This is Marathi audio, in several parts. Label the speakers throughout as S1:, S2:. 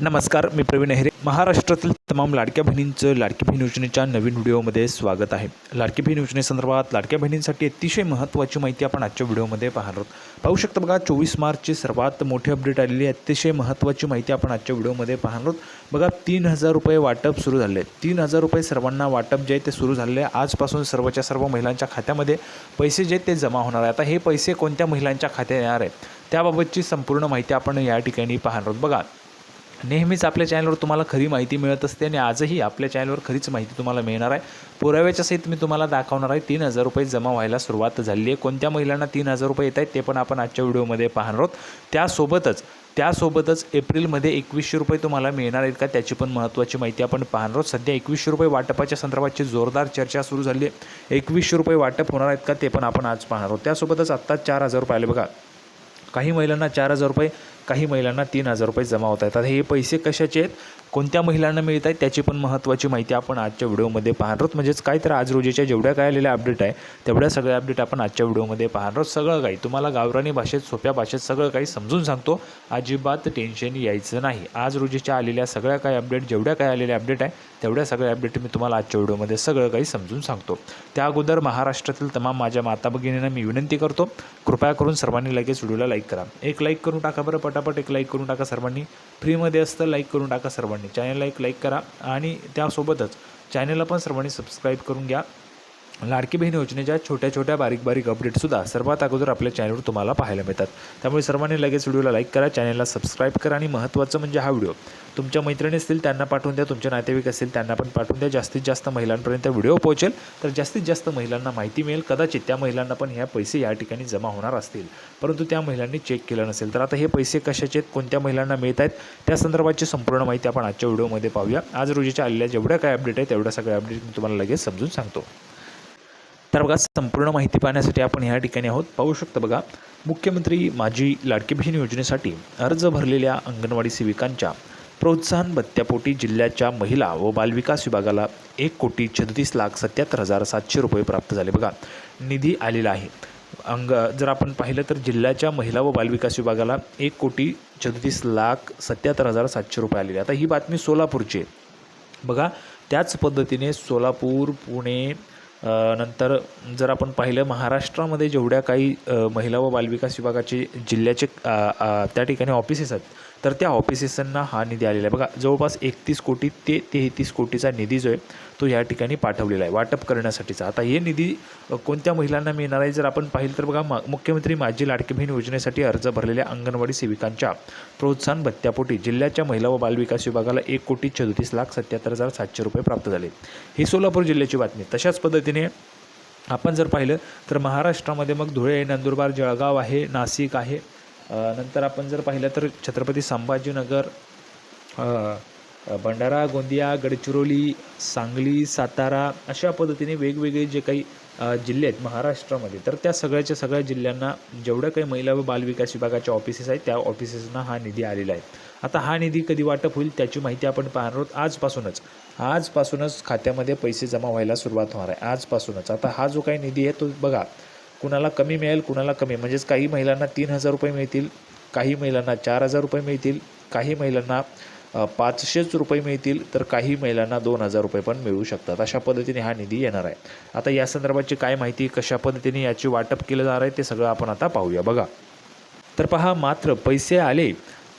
S1: नमस्कार मी प्रवीण अहिरे महाराष्ट्रातील तमाम लाडक्या बहिणींचं लाडकी बहीण योजनेच्या नवीन व्हिडिओमध्ये स्वागत आहे. लाडकी बहीण योजनेसंदर्भात लाडक्या बहिणींसाठी अतिशय महत्त्वाची माहिती आपण आजच्या व्हिडिओमध्ये पाहणार आहोत. पाहू शकता बघा चोवीस मार्चची सर्वात मोठी अपडेट आलेली आहे. अतिशय महत्त्वाची माहिती आपण आजच्या व्हिडिओमध्ये पाहणार आहोत. बघा तीन हजार रुपये वाटप सुरू झाले. तीन हजार रुपये सर्वांना वाटप जे आहे ते सुरू झालेले आहे. आजपासून सर्वच्या सर्व महिलांच्या खात्यामध्ये पैसे जे ते जमा होणार आहे आता हे पैसे कोणत्या महिलांच्या खात्यात येणार आहे त्याबाबतची संपूर्ण माहिती आपण या ठिकाणी पाहणार आहोत. बघा नेहमीच आपल्या चॅनलवर तुम्हाला खरी माहिती मिळत असते आणि आजही आपल्या चॅनलवर खरीच माहिती तुम्हाला मिळणार आहे. पुराव्याच्या सहित मी तुम्हाला दाखवणार आहे तीन हजार रुपये जमा व्हायला सुरुवात झाली आहे. कोणत्या महिलांना तीन हजार रुपये येत आहेत ते पण आपण आजच्या व्हिडिओमध्ये पाहणार आहोत. त्यासोबतच त्यासोबतच एप्रिलमध्ये एकवीसशे रुपये तुम्हाला मिळणार आहेत का त्याची पण महत्त्वाची माहिती आपण पाहणार आहोत. सध्या एकवीसशे रुपये वाटपाच्या संदर्भाची जोरदार चर्चा सुरू झाली आहे. एकवीसशे रुपये वाटप होणार आहेत का ते पण आपण आज पाहणार आहोत. त्यासोबतच आत्ता चार हजार रुपये आले बघा. काही महिलांना चार हजार रुपये काही महिलांना तीन हजार रुपये जमा होत आहेत. आता हे पैसे कशाचे आहेत? कोणत्या महिलांना मिळत आहेत त्याची पण महत्त्वाची माहिती आपण आजच्या व्हिडिओमध्ये पाहणार आहोत. म्हणजेच काय तर आज रोजीच्या जेवढ्या काय आलेल्या अपडेट आहे तेवढ्या सगळ्या अपडेट आपण आजच्या व्हिडिओमध्ये पाहणार आहोत. सगळं काही तुम्हाला गावरानी भाषेत सोप्या भाषेत सगळं काही समजून सांगतो. अजिबात टेन्शन यायचं नाही. आज रोजीच्या आलेल्या सगळ्या काही अपडेट जेवढ्या काय आलेल्या अपडेट आहे तेवढ्या सगळ्या अपडेट मी तुम्हाला आजच्या व्हिडिओमध्ये सगळं काही समजून सांगतो. त्या अगोदर महाराष्ट्रातील तमाम माझ्या माता भगिनींना मी विनंती करतो कृपया करून सर्वांनी लगेच व्हिडिओला लाईक करा. एक लाईक करून टाका बरं पटापट एक लाईक करून टाका सर्वांनी. फ्रीमध्ये असतं लाईक करून टाका सर्वांनी. चॅनलला एक लाईक करा आणि त्यासोबतच चॅनलला पण सर्वांनी सबस्क्राईब करून घ्या. लाडकी बहीण योजनेच्या छोट्या छोट्या बारीक बारीक अपडेटसुद्धा सर्वात अगोदर आपल्या चॅनलवर तुम्हाला पाहायला मिळतात. त्यामुळे सर्वांनी लगेच व्हिडिओला लाईक करा चॅनलला सबस्क्राईब करा आणि महत्त्वाचं म्हणजे हा व्हिडिओ. तुमच्या मैत्रिणी असतील त्यांना पाठवून द्या तुमचे नातेवाईक असतील त्यांना पण पाठवून द्या. जास्तीत जास्त महिलांपर्यंत व्हिडिओ पोहोचेल तर जास्तीत जास्त महिलांना माहिती मिळेल. कदाचित त्या महिलांना पण ह्या पैसे या ठिकाणी जमा होणार असतील. परंतु त्या महिलांनी चेक केलं नसेल तर आता हे पैसे कशाचे आहेत कोणत्या महिलांना मिळत आहेत त्या संदर्भाची संपूर्ण माहिती आपण आजच्या व्हिडिओमध्ये पाहूया. आज रोजीच्या आलेल्या जेवढ्या काय अपडेट आहे तेवढ्या सगळ्या अपडेट मी तुम्हाला लगेच समजून सांगतो. तर बघा संपूर्ण माहिती पाहण्यासाठी आपण ह्या ठिकाणी आहोत. पाहू शकता बघा मुख्यमंत्री माझी लाडकी बहीण योजनेसाठी अर्ज भरलेल्या अंगणवाडी सेविकांच्या प्रोत्साहन भत्त्यापोटी जिल्ह्याच्या महिला व बालविकास विभागाला एक कोटी छत्तीस लाख सत्याहत्तर हजार सातशे रुपये प्राप्त झाले. बघा निधी आलेला आहे. अंग जर आपण पाहिलं तर जिल्ह्याच्या महिला व बालविकास विभागाला एक कोटी छत्तीस लाख सत्याहत्तर हजार सातशे रुपये आलेले. आता ही बातमी सोलापूरची आहे. बघा त्याच पद्धतीने सोलापूर पुणे नंतर जर आपण पाहिलं महाराष्ट्रामध्ये जेवढ्या काही महिला व बालविकास विभागाचे जिल्ह्याचे त्या ठिकाणी ऑफिसेस आहेत तर त्या ऑफिसेसांना हा निधी आलेला आहे. बघा जवळपास एकतीस कोटी ते तेहतीस कोटीचा निधी जो आहे तो या ठिकाणी पाठवलेला आहे वाटप करण्यासाठीचा. आता हे निधी कोणत्या महिलांना मिळणार आहे? जर आपण पाहिलं तर बघा मा मुख्यमंत्री माझी लाडकी बहीण योजनेसाठी अर्ज भरलेल्या अंगणवाडी सेविकांच्या प्रोत्साहन भत्त्यापोटी जिल्ह्याच्या महिला व बालविकास विभागाला एक कोटी चौतीस लाख सत्याहत्तर हजार सातशे रुपये प्राप्त झाले. ही सोलापूर जिल्ह्याची बातमी तशाच पद्धतीने आपण जर पाहिलं तर महाराष्ट्रामध्ये मग धुळे नंदुरबार जळगाव आहे नाशिक आहे नंतर आपण जर पाहिलं तर छत्रपती संभाजीनगर भंडारा गोंदिया गडचिरोली सांगली सातारा अशा पद्धतीने वेगवेगळे जे काही जिल्हे आहेत महाराष्ट्रामध्ये तर त्या सगळ्याच्या सगळ्या जिल्ह्यांना जेवढ्या काही महिला व बालविकास विभागाच्या ऑफिसेस आहेत त्या ऑफिसेसना हा निधी आलेला आहे. आता हा निधी कधी वाटप होईल त्याची माहिती आपण पाहणार आहोत आजपासूनच. आजपासूनच खात्यामध्ये पैसे जमा व्हायला सुरुवात होणार आहे. आजपासूनच. आता हा जो काही निधी आहे तो बघा कुणाला कमी मिळेल कुणाला कमी. म्हणजेच काही महिलांना तीन हजार रुपये मिळतील काही महिलांना चार हजार रुपये मिळतील काही महिलांना पाचशेच रुपये मिळतील तर काही महिलांना दोन हजार रुपये पण मिळू शकतात. अशा पद्धतीने हा निधी येणार आहे. आता या संदर्भाची काय माहिती कशा पद्धतीने याची वाटप केलं जाणार आहे ते सगळं आपण आता पाहूया. बघा. तर पहा मात्र पैसे आले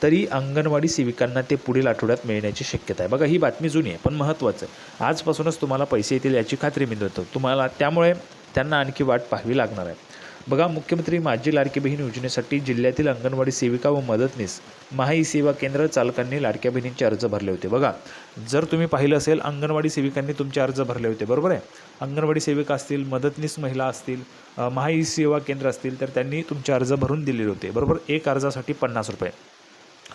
S1: तरी अंगणवाडी सेविकांना ते पुढील आठवड्यात मिळण्याची शक्यता आहे. बघा ही बातमी जुनी आहे पण महत्त्वाचं आहे. आजपासूनच तुम्हाला पैसे येतील याची खात्री मी देतो. तुम्हाला त्यामुळे त्यांना आणखी वाट पाहावी लागणार आहे. बघा मुख्यमंत्री माझी लाडकी बहीण योजनेसाठी जिल्ह्यातील अंगणवाडी सेविका व मदतनीस महाई सेवा केंद्र चालकांनी लाडक्या बहिणींचे अर्ज भरले होते. बघा जर तुम्ही पाहिलं असेल अंगणवाडी सेविकांनी तुमचे अर्ज भरले होते. बरोबर आहे? अंगणवाडी सेविका असतील मदतनीस महिला असतील महाई सेवा केंद्र असतील तर त्यांनी तुमचे अर्ज भरून दिलेले होते. बरोबर? एक अर्जासाठी पन्नास रुपये.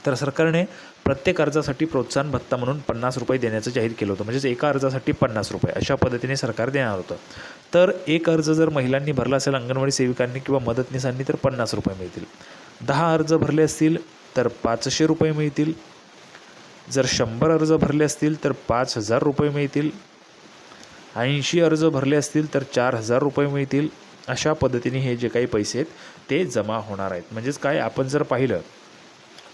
S1: तर सरकारने प्रत्येक अर्जासाठी प्रोत्साहन भत्ता म्हणून पन्नास रुपये देण्याचं जाहीर केलं होतं. म्हणजेच एका अर्जासाठी पन्नास रुपये अशा पद्धतीने सरकार देणार होतं. तर एक अर्ज जर महिलांनी भरला असेल अंगणवाडी सेविकांनी किंवा मदतनीसांनी तर पन्नास रुपये मिळतील. दहा अर्ज भरले असतील तर पाचशे रुपये मिळतील. जर शंभर अर्ज भरले असतील तर पाच हजार रुपये मिळतील. ऐंशी अर्ज भरले असतील तर चार हजार रुपये मिळतील. अशा पद्धतीने हे जे काही पैसे आहेत ते जमा होणार आहेत. म्हणजेच काय आपण जर पाहिलं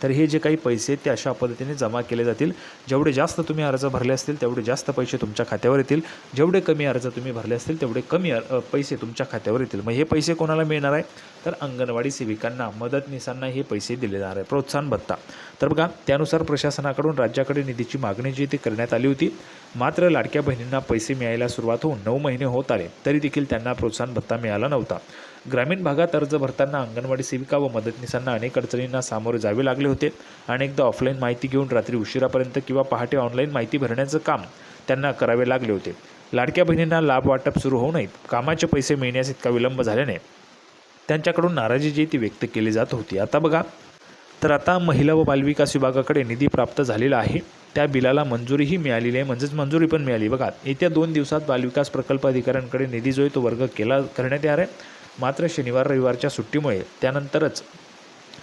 S1: तर हे जे काही पैसे आहेत ते अशा पद्धतीने जमा केले जातील. जेवढे जास्त तुम्ही अर्ज भरले असतील तेवढे जास्त पैसे तुमच्या खात्यावर येतील. जेवढे कमी अर्ज तुम्ही भरले असतील तेवढे कमी पैसे तुमच्या खात्यावर येतील. मग हे पैसे कोणाला मिळणार आहे? तर अंगणवाडी सेविकांना मदतनीसांना हे पैसे दिले जाणार आहे. प्रोत्साहन भत्ता. तर बघा त्यानुसार प्रशासनाकडून राज्याकडे निधीची मागणी जी ती करण्यात आली होती मात्र लाडक्या बहिणींना पैसे मिळायला सुरुवात होऊन नऊ महिने होत आले. तरी देखील त्यांना प्रोत्साहन भत्ता मिळाला नव्हता. ग्रामीण भागात अर्ज भरताना अंगणवाडी सेविका व मदतनीसांना अनेक अडचणींना सामोरे जावे लागले होते. अनेकदा ऑफलाईन माहिती घेऊन रात्री उशिरापर्यंत किंवा पहाटे ऑनलाईन माहिती भरण्याचं काम त्यांना करावे लागले होते. लाडक्या बहिणींना लाभ वाटप सुरू होऊ नयेत. कामाचे पैसे मिळण्यास इतका विलंब झाल्याने त्यांच्याकडून नाराजी जी ती व्यक्त केली जात होती. आता बघा. तर आता महिला व बालविकास विभागाकडे निधी प्राप्त झालेला आहे. त्या बिलाला मंजुरीही मिळालेली आहे. म्हणजेच मंजुरी पण मिळाली. बघा येत्या दोन दिवसात बालविकास प्रकल्प अधिकाऱ्यांकडे निधी जो आहे तो वर्ग केला करण्यात येणार आहे. मात्र शनिवार रविवारच्या सुट्टीमुळे त्यानंतरच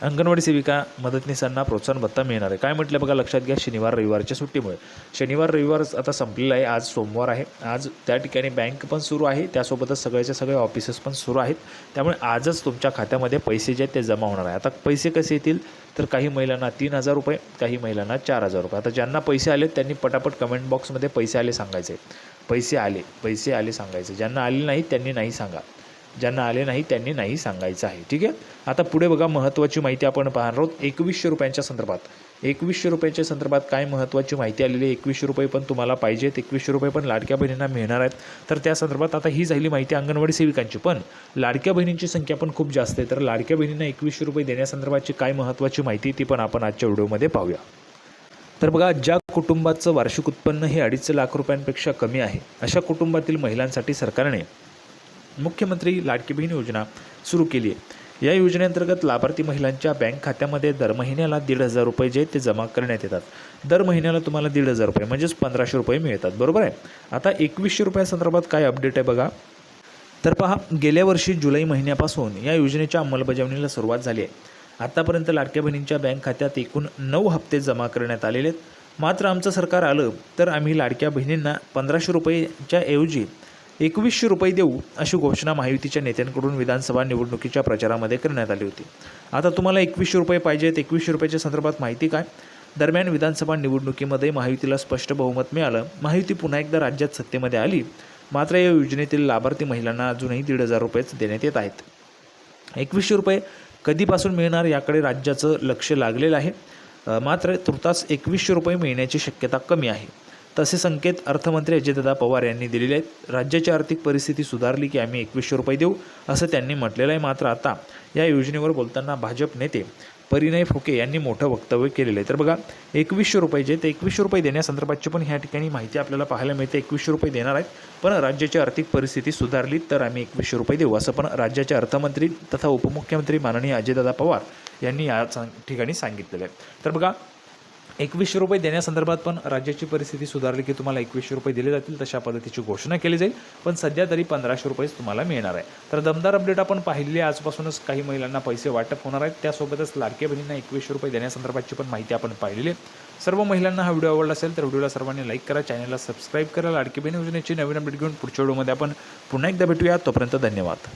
S1: अंगणवाडी सेविका मदतनीसांना प्रोत्साहन भत्ता मिळणार आहे. काय म्हटलं बघा लक्षात घ्या शनिवार रविवारच्या सुट्टीमुळे. शनिवार रविवार आता संपलेला आहे आज सोमवार आहे. आज त्या ठिकाणी बँक पण सुरू आहे त्यासोबतच सगळ्याच्या सगळे ऑफिसेस पण सुरू आहेत. त्यामुळे आजच तुमच्या खात्यामध्ये पैसे जे आहेत ते जमा होणार आहे. आता पैसे कसे येतील? तर काही महिलांना तीन हजार रुपये काही महिलांना चार हजार रुपये. आता ज्यांना पैसे आले त्यांनी पटापट कमेंट बॉक्समध्ये पैसे आले सांगायचे. पैसे आले पैसे आले सांगायचे. ज्यांना आले नाही त्यांनी नाही सांगा. ज्यांना आले नाही त्यांनी नाही सांगायचं आहे. ठीक आहे? आता पुढे बघा महत्त्वाची माहिती आपण पाहणार आहोत. एकवीसशे रुपयांच्या संदर्भात. एकवीसशे रुपयाच्या संदर्भात काय महत्त्वाची माहिती आलेली आहे? एकवीसशे रुपये पण तुम्हाला पाहिजेत. एकवीसशे रुपये पण लाडक्या बहिणींना मिळणार आहेत. तर त्या संदर्भात आता ही झाली माहिती अंगणवाडी सेविकांची. पण लाडक्या बहिणींची संख्या पण खूप जास्त आहे. तर लाडक्या बहिणींना एकवीसशे रुपये देण्यासंदर्भातची काय महत्त्वाची माहिती ती पण आपण आजच्या व्हिडिओमध्ये पाहूया. तर बघा ज्या कुटुंबाचं वार्षिक उत्पन्न हे अडीच लाख रुपयांपेक्षा कमी आहे अशा कुटुंबातील महिलांसाठी सरकारने मुख्यमंत्री लाडकी बहीण योजना सुरू केली आहे. या योजनेअंतर्गत लाभार्थी महिलांच्या बँक खात्यामध्ये दर महिन्याला दीड हजार रुपये जे ते जमा करण्यात येतात. दर महिन्याला तुम्हाला दीड हजार रुपये म्हणजेच पंधराशे रुपये मिळतात. बरोबर आहे? आता एकवीसशे रुपयासंदर्भात काय अपडेट आहे बघा. तर पहा गेल्या वर्षी जुलै महिन्यापासून या योजनेच्या अंमलबजावणीला सुरुवात झाली आहे. आतापर्यंत लाडक्या बहिणींच्या बँक खात्यात एकूण नऊ हप्ते जमा करण्यात आलेले आहेत. मात्र आमचं सरकार आलं तर आम्ही लाडक्या बहिणींना पंधराशे रुपयेच्या ऐवजी एकवीसशे रुपये देऊ अशी घोषणा महायुतीच्या नेत्यांकडून विधानसभा निवडणुकीच्या प्रचारामध्ये करण्यात आली होती. आता तुम्हाला एकवीसशे रुपये पाहिजेत. एकवीसशे रुपयाच्या संदर्भात माहिती काय? दरम्यान विधानसभा निवडणुकीमध्ये महायुतीला स्पष्ट बहुमत मिळालं. महायुती पुन्हा एकदा राज्यात सत्तेमध्ये आली. मात्र या योजनेतील लाभार्थी महिलांना अजूनही दीड हजार रुपयेच देण्यात येत आहेत. एकवीसशे रुपये कधीपासून मिळणार याकडे राज्याचं लक्ष लागलेलं आहे. मात्र तुर्तास एकवीसशे रुपये मिळण्याची शक्यता कमी आहे. तसे संकेत अर्थमंत्री अजयदादा पवार यांनी दिलेले आहेत. राज्याची आर्थिक परिस्थिती सुधारली की आम्ही एकवीसशे रुपये देऊ असं त्यांनी म्हटलेलं आहे. मात्र आता या योजनेवर बोलताना भाजप नेते परिणय फुके यांनी मोठं वक्तव्य केलेलं आहे. तर बघा एकवीसशे रुपये जे ते एकवीसशे रुपये देण्यासंदर्भातची पण ह्या ठिकाणी माहिती आपल्याला पाहायला मिळते. एकवीसशे रुपये देणार आहेत पण राज्याची आर्थिक परिस्थिती सुधारली तर आम्ही एकवीसशे रुपये देऊ असं पण राज्याचे अर्थमंत्री तथा उपमुख्यमंत्री माननीय अजयदादा पवार यांनी या सांग- ठिकाणी सांगितलेलं आहे. तर बघा एकवीसशे रुपये देण्यासंदर्भात पण राज्याची परिस्थिती सुधारली की तुम्हाला एकवीसशे रुपये दिले जातील तशा पद्धतीची घोषणा केली जाईल. पण सध्या तरी पंधराशे रुपयेच तुम्हाला मिळणार आहे. तर दमदार अपडेट आपण पाहिलेली आहे. आजपासूनच काही महिलांना पैसे वाटप होणार आहेत. त्यासोबतच लाडक्या बहिणींना एकवीसशे रुपये देण्यासंदर्भातची पण माहिती आपण पाहिलेली आहे. सर्व महिलांना हा व्हिडिओ आवडला असेल तर व्हिडिओला सर्वांनी लाईक करा चॅनलला सबस्क्राईब करा. लाडकी बहीण योजनेची नवीन अपडेट घेऊन पुढच्या व्हिडिओमध्ये आपण पुन्हा एकदा भेटूया. तोपर्यंत धन्यवाद.